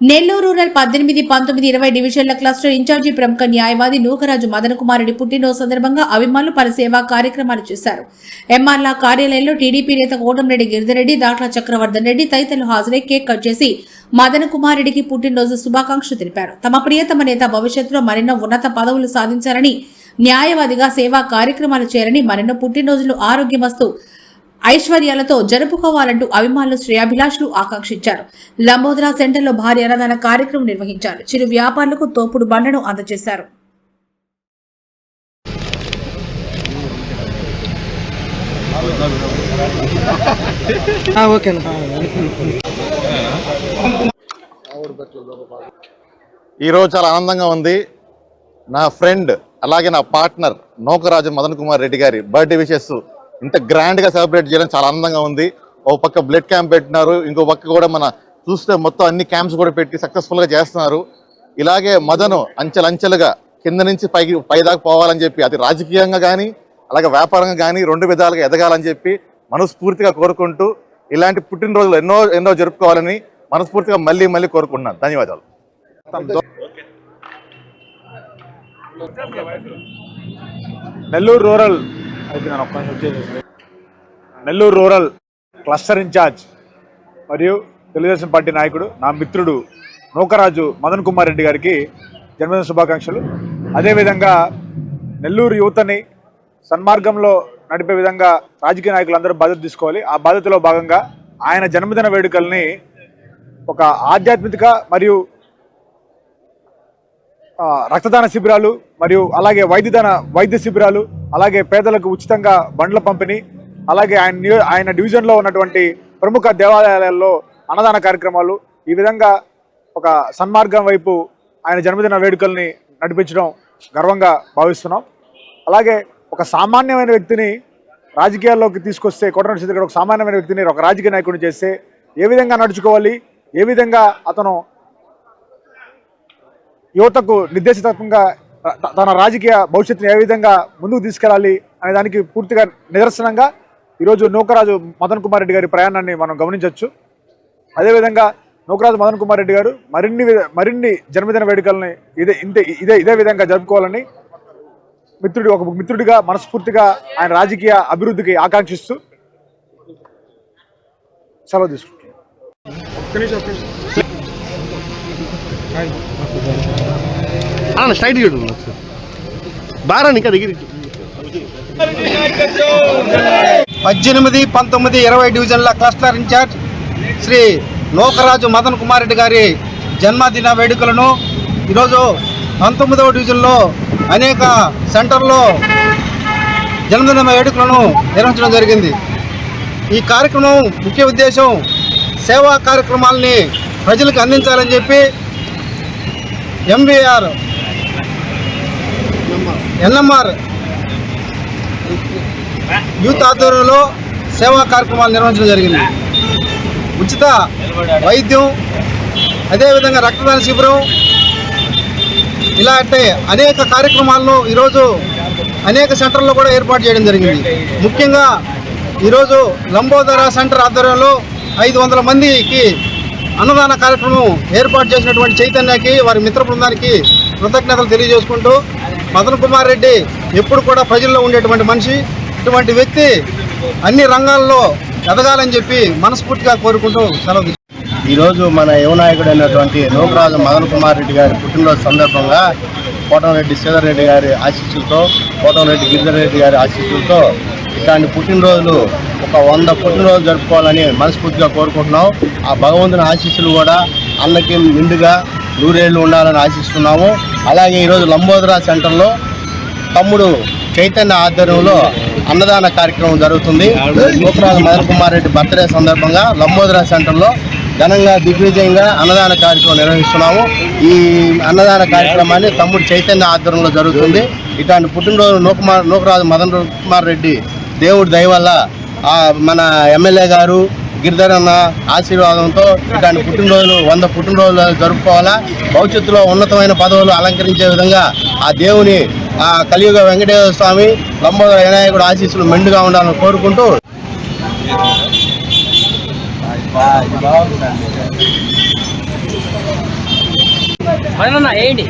Nellore rural పద్దెనిమిది పంతొమ్మిది ఇరవై డివిజన్ల క్లస్టర్ ఇన్ఛార్జి ప్రముఖ న్యాయవాది నూకరాజు మదన కుమారుడి పుట్టినరోజు సందర్భంగా అభిమానులు పలు సేవా కార్యక్రమాలు చేశారు. ఎంఆర్లా కార్యాలయంలో టీడీపీ నేత కోటంరెడ్డి గిరిధరెడ్డి దాట్ల చక్రవర్ధన్ రెడ్డి తదితరులు హాజరై కేక్ కట్ చేసి మదన కుమారుడికి పుట్టినరోజు శుభాకాంక్షలు తెలిపారు. తమ ప్రియతమ నేత భవిష్యత్తులో మరెన్నో ఉన్నత పదవులు సాధించాలని న్యాయవాదిగా సేవా కార్యక్రమాలు చేయాలని మరెన్నో పుట్టినరోజులు ఆరోగ్యమస్తు ఐశ్వర్యాలతో జరుపుకోవాలంటూ అభిమానులు శ్రేయాభిలాషులు ఆకాంక్షించారు. లంబోదరా సెంటర్లో భారీ అన్నదాన కార్యక్రమం నిర్వహించారు. చిరు వ్యాపారులకు తోపుడు బండను అందజేశారు. ఓకేనా ఈరోజు చాలా ఆనందంగా ఉంది. నా ఫ్రెండ్ అలాగే నా పార్ట్నర్ నౌకరాజు మదన్ కుమార్ రెడ్డి గారి బర్త్డే విషెస్ ఇంత గ్రాండ్గా సెలబ్రేట్ చేయడం చాలా అందంగా ఉంది. ఓ పక్క బ్లడ్ క్యాంప్ పెట్టినారు. ఇంకో పక్క కూడా మన చూస్తే మొత్తం అన్ని క్యాంప్స్ కూడా పెట్టి సక్సెస్ఫుల్గా చేస్తున్నారు. ఇలాగే మదను అంచెలంచెలుగా కింద నుంచి పైకి పైదాకా పోవాలని చెప్పి అది రాజకీయంగా కానీ అలాగే వ్యాపారంగా కానీ రెండు విధాలుగా ఎదగాలని చెప్పి మనస్ఫూర్తిగా కోరుకుంటూ ఇలాంటి పుట్టినరోజులు ఎన్నో ఎన్నో జరుపుకోవాలని మనస్ఫూర్తిగా మళ్ళీ మళ్ళీ కోరుకుంటున్నాను. ధన్యవాదాలు. నెల్లూరు రూరల్ ఒక్క నెల్లూరు రూరల్ క్లస్టర్ ఇన్ఛార్జ్ మరియు తెలుగుదేశం పార్టీ నాయకుడు నా మిత్రుడు నూకరాజు మదన్ కుమార్ రెడ్డి గారికి జన్మదిన శుభాకాంక్షలు. అదేవిధంగా నెల్లూరు యువతని సన్మార్గంలో నడిపే విధంగా రాజకీయ నాయకులందరూ బాధ్యత తీసుకోవాలి. ఆ బాధ్యతలో భాగంగా ఆయన జన్మదిన వేడుకల్ని ఒక ఆధ్యాత్మిక మరియు రక్తదాన శిబిరాలు మరియు అలాగే వైద్యదాన వైద్య శిబిరాలు అలాగే పేదలకు ఉచితంగా బండ్ల పంపిణీ అలాగే ఆయన ఆయన డివిజన్లో ఉన్నటువంటి ప్రముఖ దేవాలయాలలో అన్నదాన కార్యక్రమాలు ఈ విధంగా ఒక సన్మార్గం వైపు ఆయన జన్మదిన వేడుకల్ని నడిపించడం గర్వంగా భావిస్తున్నాం. అలాగే ఒక సామాన్యమైన వ్యక్తిని రాజకీయాల్లోకి తీసుకొస్తే కోటరెడ్డి సీత ఒక సామాన్యమైన వ్యక్తిని ఒక రాజకీయ నాయకుడిని చేస్తే ఏ విధంగా నడుచుకోవాలి ఏ విధంగా అతను యువతకు నిర్దేశితంగా తన రాజకీయ భవిష్యత్తుని ఏ విధంగా ముందుకు తీసుకెళ్ళాలి అనే దానికి పూర్తిగా నిదర్శనంగా ఈరోజు నూకరాజు మదన్ కుమార్ రెడ్డి గారి ప్రయాణాన్ని మనం గమనించవచ్చు. అదేవిధంగా నూకరాజు మదన్ కుమార్ రెడ్డి గారు మరిన్ని మరిన్ని జన్మదిన వేడుకల్ని ఇదే ఇంతే ఇదే ఇదే విధంగా జరుపుకోవాలని మిత్రుడి ఒక మిత్రుడిగా మనస్ఫూర్తిగా ఆయన రాజకీయ అభివృద్ధికి ఆకాంక్షిస్తూ సెలవు తీసుకుంటున్నాను. అన్న స్ట్రైట్ చూడు. బారా ఇంకా దగ్గర పద్దెనిమిది పంతొమ్మిది ఇరవై డివిజన్ల క్లస్టర్ ఇన్ఛార్జ్ శ్రీ లోకరాజు మదన్ కుమార్ రెడ్డి గారి జన్మదిన వేడుకలను ఈరోజు పంతొమ్మిదవ డివిజన్లో అనేక సెంటర్లో జన్మదిన వేడుకలను నిర్వహించడం జరిగింది. ఈ కార్యక్రమం ముఖ్య ఉద్దేశం సేవా కార్యక్రమాలని ప్రజలకు అందించాలని చెప్పి ఎంబీఆర్ ఎన్ఎంఆర్ యూత్ ఆధ్వర్యంలో సేవా కార్యక్రమాలు నిర్వహించడం జరిగింది. ఉచిత వైద్యం అదేవిధంగా రక్తదాన శిబిరం ఇలాంటి అనేక కార్యక్రమాలను ఈరోజు అనేక సెంటర్లో కూడా ఏర్పాటు చేయడం జరిగింది. ముఖ్యంగా ఈరోజు లంబోదర సెంటర్ ఆధ్వర్యంలో ఐదు వందల మందికి అన్నదాన కార్యక్రమం ఏర్పాటు చేసినటువంటి చైతన్యకి వారి మిత్ర బృందానికి కృతజ్ఞతలు తెలియజేసుకుంటూ మదన్ కుమార్ రెడ్డి ఎప్పుడు కూడా ప్రజల్లో ఉండేటువంటి మనిషి. ఇటువంటి వ్యక్తి అన్ని రంగాల్లో ఎదగాలని చెప్పి మనస్ఫూర్తిగా కోరుకుంటూ సెలవు ఈరోజు మన యువనాయకుడు అయినటువంటి లోకరాజు మదన్ కుమార్ రెడ్డి గారి పుట్టినరోజు సందర్భంగా కోటంరెడ్డి శ్రీధర్ రెడ్డి గారి ఆశీస్సులతో కోటంరెడ్డి గిరిధర్ గారి ఆశీస్సులతో ఇట్లాంటి పుట్టినరోజులు ఒక వంద పుట్టినరోజు జరుపుకోవాలని మనస్ఫూర్తిగా కోరుకుంటున్నాం. ఆ భగవంతుని ఆశీస్సులు కూడా అన్నకి నిండుగా నూరేళ్ళు ఉండాలని ఆశిస్తున్నాము. అలాగే ఈరోజు లంబోదరా సెంటర్లో తమ్ముడు చైతన్య ఆధ్వర్యంలో అన్నదాన కార్యక్రమం జరుగుతుంది. గోపురాజు మదన్ కుమార్ రెడ్డి బర్త్డే సందర్భంగా లంబోదరా సెంటర్లో ఘనంగా దిగ్విజయంగా అన్నదాన కార్యక్రమం నిర్వహిస్తున్నాము. ఈ అన్నదాన కార్యక్రమాన్ని తమ్ముడు చైతన్య ఆధ్వర్యంలో జరుగుతుంది. ఇట్లాంటి పుట్టినరోజు నూకమా నూకరాజు మదన్ కుమార్ రెడ్డి దేవుడి దయ వల్ల మన ఎమ్మెల్యే గారు గిరిధర్ అన్న ఆశీర్వాదంతో ఇట్లాంటి పుట్టినరోజులు వంద పుట్టినరోజులు జరుపుకోవాలా? భవిష్యత్తులో ఉన్నతమైన పదవులు అలంకరించే విధంగా ఆ దేవుని ఆ కలియుగ వెంకటేశ్వర స్వామి లంబోదర వినాయకుడు ఆశీస్సులు మెండుగా ఉండాలని కోరుకుంటూ వేయండి